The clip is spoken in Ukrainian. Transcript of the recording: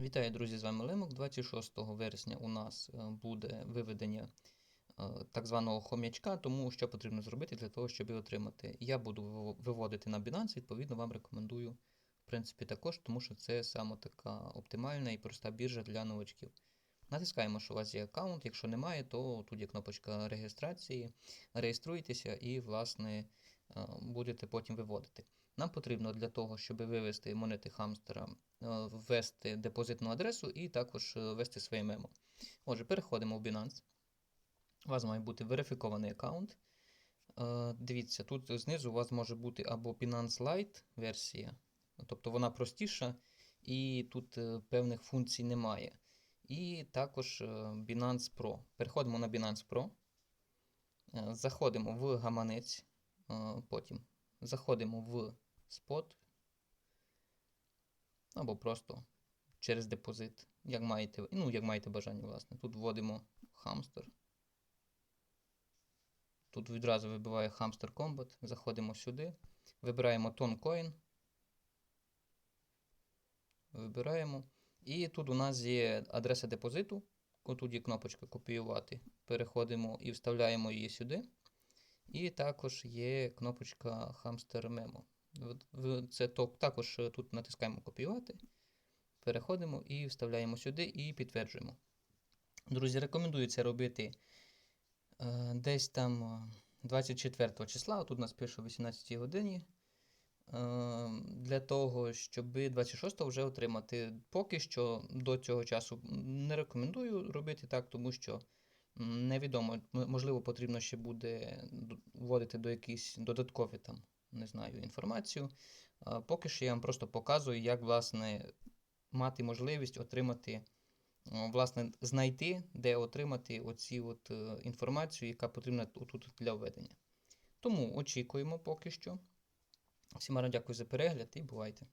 Вітаю, друзі! З вами Лемок. 26 вересня у нас е, буде виведення е, так званого хом'ячка, тому що потрібно зробити для того, щоб його отримати. Я буду виводити на Binance, відповідно, вам рекомендую, в принципі, також, тому що це саме така оптимальна і проста біржа для новачків. Натискаємо, що у вас є аккаунт. Якщо немає, то тут є кнопочка реєстрації. Реєструйтеся і, власне, будете потім виводити. Нам потрібно для того, щоб вивести монети хамстера, е, ввести депозитну адресу і також е, ввести своє мемо. Отже, переходимо в Binance. У вас має бути верифікований аккаунт. Е, Дивіться, тут знизу у вас може бути або Binance Lite версія, тобто вона простіша, і тут е, певних функцій немає. І також е, Binance Pro. Переходимо на Binance Pro. Е, Заходимо в гаманець, е, потім заходимо в спот або просто через депозит, як маєте, ну, як маєте бажання, власне. Тут вводимо хамстер. Тут відразу вибиває Hamster Combat. Заходимо сюди. Вибираємо Toncoin. Вибираємо. І тут у нас є адреса депозиту. Тут є кнопочка копіювати. Переходимо і вставляємо її сюди. І також є кнопочка Hamster Memo. Це також е, тут натискаємо копіювати. Переходимо і вставляємо сюди і підтверджуємо. Друзі, рекомендую це робити е, десь там е, 24 числа, тут у нас пише о 18 годині. Е, Для того, щоб 26 вже отримати. Поки що до цього часу не рекомендую робити так, тому що невідомо, можливо, потрібно ще буде вводити до якісь додаткові там, не знаю, інформацію. Поки що я вам просто показую, як власне мати можливість отримати, власне, знайти, де отримати оці от е, інформацію, яка потрібна тут для введення. Тому очікуємо поки що. Всім дякую за перегляд і бувайте!